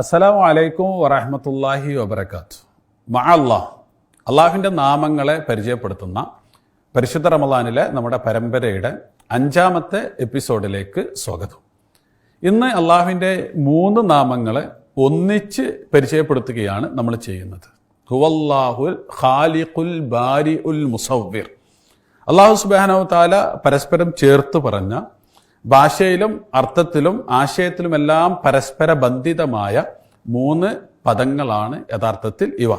അസ്സലാമു അലൈക്കും വറഹമത്തല്ലാഹി വബർക്കാത്ത് അള്ളാഹ് അള്ളാഹുവിന്റെ നാമങ്ങളെ പരിചയപ്പെടുത്തുന്ന പരിശുദ്ധ റമദാനിലെ നമ്മുടെ പരമ്പരയുടെ അഞ്ചാമത്തെ എപ്പിസോഡിലേക്ക് സ്വാഗതം. ഇന്ന് അള്ളാഹുവിന്റെ മൂന്ന് നാമങ്ങളെ ഒന്നിച്ച് പരിചയപ്പെടുത്തുകയാണ് നമ്മൾ ചെയ്യുന്നത്. ഹുവല്ലാഹുൽ ഖാലിഖുൽ ബാരി ഉൽ മുസവ്വിർ. അള്ളാഹു സുബാനോ താല പരസ്പരം ചേർത്ത് പറഞ്ഞ ഭാഷയിലും അർത്ഥത്തിലും ആശയത്തിലുമെല്ലാം പരസ്പര ബന്ധിതമായ മൂന്ന് പദങ്ങളാണ് യഥാർത്ഥത്തിൽ ഇവ.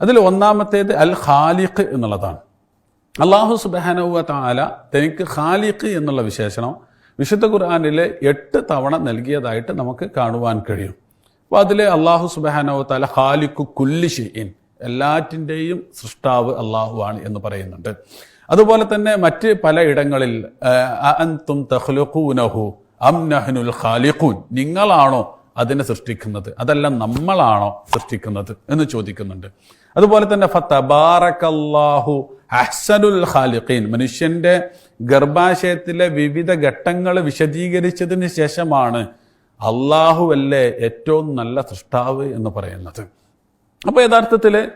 അതിൽ ഒന്നാമത്തേത് അൽ ഖാലിഖ് എന്നുള്ളതാണ്. അള്ളാഹു സുബാനുവ താല തനിക്ക് ഖാലിഖ് എന്നുള്ള വിശേഷണം വിശുദ്ധ ഖുർആാനിലെ എട്ട് തവണ നൽകിയതായിട്ട് നമുക്ക് കാണുവാൻ കഴിയും. അപ്പോൾ അതിൽ അള്ളാഹു സുബാനവ താല ഖാലിഖു കുല്ലി ഷെയ്ൻ എല്ലാറ്റിന്റെയും സൃഷ്ടാവ് അള്ളാഹുവാണ് എന്ന് പറയുന്നുണ്ട്. അതുപോലെ തന്നെ മറ്റ് പലയിടങ്ങളിൽ അൻതും തഹ്ലുഖൂനഹു അം നഹ്നുൽ ഖാലിഖൂൻ. നിങ്ങളാണോ അതിനെ സൃഷ്ടിക്കുന്നത്? അതല്ല നമ്മളാണോ സൃഷ്ടിക്കുന്നത് എന്ന് ചോദിക്കുന്നുണ്ട്. അതുപോലെ തന്നെ ഫത്തബാറക്കല്ലാഹു അഹ്സനുൽ ഖാലിഖീൻ. മനുഷ്യന്റെ ഗർഭാശയത്തിലെ വിവിധ ഘട്ടങ്ങൾ വിശദീകരിച്ചതിന് ശേഷമാണ് അള്ളാഹു അല്ലേ ഏറ്റവും നല്ല സൃഷ്ടാവ് എന്ന് പറയുന്നത്. അപ്പോൾ യഥാർത്ഥത്തിൽ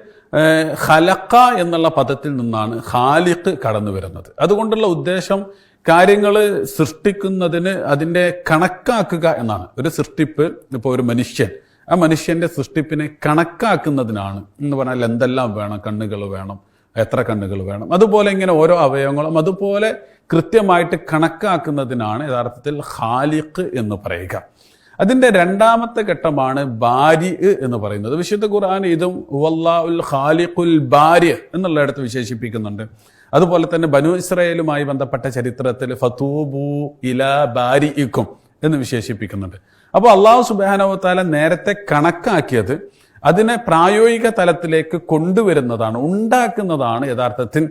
ഖലക്ക എന്നുള്ള പദത്തിൽ നിന്നാണ് ഖാലിഖ് കടന്നു വരുന്നത്. അതുകൊണ്ടുള്ള ഉദ്ദേശം കാര്യങ്ങൾ സൃഷ്ടിക്കുന്നതിന് അതിന്റെ കണക്കാക്കുക എന്നാണ്. ഒരു സൃഷ്ടിപ്പ് ഇപ്പോൾ ഒരു മനുഷ്യൻ ആ മനുഷ്യന്റെ സൃഷ്ടിപ്പിനെ കണക്കാക്കുന്നതിനാണ്. എന്ന് പറഞ്ഞാൽ എന്തെല്ലാം വേണം കണ്ണുകൾ വേണം എത്ര കണ്ണുകൾ വേണം അതുപോലെ ഇങ്ങനെ ഓരോ അവയവങ്ങളും അതുപോലെ കൃത്യമായിട്ട് കണക്കാക്കുന്നതിനാണ് യഥാർത്ഥത്തിൽ ഖാലിഖ് എന്ന് പറയുക. അതിന്റെ രണ്ടാമത്തെ ഘട്ടമാണ് ബാരി എന്ന് പറയുന്നത്. വിശുദ്ധ ഖുർആൻ ഇതും വല്ലാഉൽ ഖാലിഖുൽ ബാരി എന്നുള്ളിടത്ത് വിശേഷിപ്പിക്കുന്നുണ്ട്. അതുപോലെ തന്നെ ബനു ഇസ്രയേലുമായി ബന്ധപ്പെട്ട ചരിത്രത്തിൽ ഫതൂബു ഇല ബാരിഇക്കും എന്ന് വിശേഷിപ്പിക്കുന്നുണ്ട്. അപ്പോൾ അള്ളാഹു സുബാനവത്താല നേരത്തെ കണക്കാക്കിയത് അതിനെ പ്രായോഗിക തലത്തിലേക്ക് കൊണ്ടുവരുന്നതാണ് ഉണ്ടാക്കുന്നതാണ് യഥാർത്ഥത്തിൽ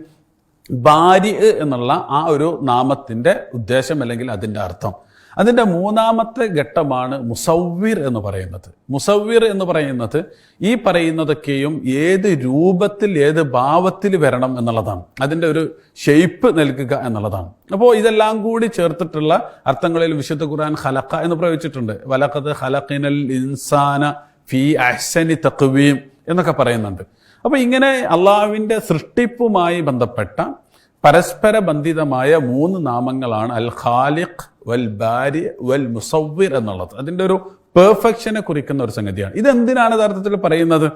ബാരി എന്നുള്ള ആ ഒരു നാമത്തിന്റെ ഉദ്ദേശം അല്ലെങ്കിൽ അതിന്റെ അർത്ഥം. അതിന്റെ മൂന്നാമത്തെ ഘട്ടമാണ് മുസവ്വിർ എന്ന് പറയുന്നത്. മുസവ്വിർ എന്ന് പറയുന്നത് ഈ പറയുന്നതൊക്കെയും ഏത് രൂപത്തിൽ ഏത് ഭാവത്തിൽ വരണം എന്നുള്ളതാണ്. അതിന്റെ ഒരു ഷെയ്പ്പ് നൽകുക എന്നുള്ളതാണ്. അപ്പോൾ ഇതെല്ലാം കൂടി ചേർത്തിട്ടുള്ള അർത്ഥങ്ങളിൽ വിശുദ്ധ ഖുർആൻ ഹലക്ക എന്ന് പ്രയോഗിച്ചിട്ടുണ്ട്. വലക്കത് ഹലക്കിനൽ ഇൻസാന ഫി അഹ്സനി തക്വീം എന്നൊക്കെ പറയുന്നുണ്ട്. അപ്പോൾ ഇങ്ങനെ അള്ളാവിന്റെ സൃഷ്ടിപ്പുമായി ബന്ധപ്പെട്ട പരസ്പര ബന്ധിതമായ മൂന്ന് നാമങ്ങളാണ് അൽ ഖാലിഖ് വൽ ബാരി വൽ മുസവ്വിർ എന്നുള്ളത്. അതിന്റെ ഒരു പെർഫെക്ഷനെ കുറിക്കുന്ന ഒരു സംഗതിയാണ്. ഇതെന്തിനാണ് യഥാർത്ഥത്തിൽ പറയുന്നത്?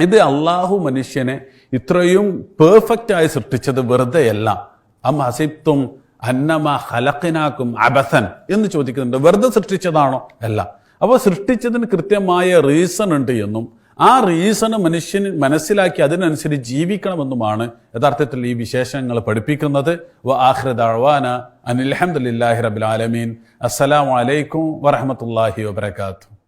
ഇത് അള്ളാഹു മനുഷ്യനെ ഇത്രയും പെർഫെക്റ്റ് ആയി സൃഷ്ടിച്ചത് വെറുതെയല്ല. അം ഹസിബ്തും അന്നമ ഹലക്കിനാക്കും അബസൻ എന്ന് ചോദിക്കുന്നുണ്ട്. വെറുതെ സൃഷ്ടിച്ചതാണോ? അല്ല. അപ്പോൾ സൃഷ്ടിച്ചതിന് കൃത്യമായ റീസൺ ഉണ്ട് എന്നും ആ റീസണ് മനുഷ്യന് മനസ്സിലാക്കി അതിനനുസരിച്ച് ജീവിക്കണമെന്നുമാണ് യഥാർത്ഥത്തിൽ ഈ വിശേഷങ്ങൾ പഠിപ്പിക്കുന്നത്. വ ആഹ്റദാന അനിൽഹമ്മദില്ലാഹി റബിൽ ആലമീൻ. അസ്സലാമലൈക്കും വറഹമത്തല്ലാഹി വബർക്കാത്തു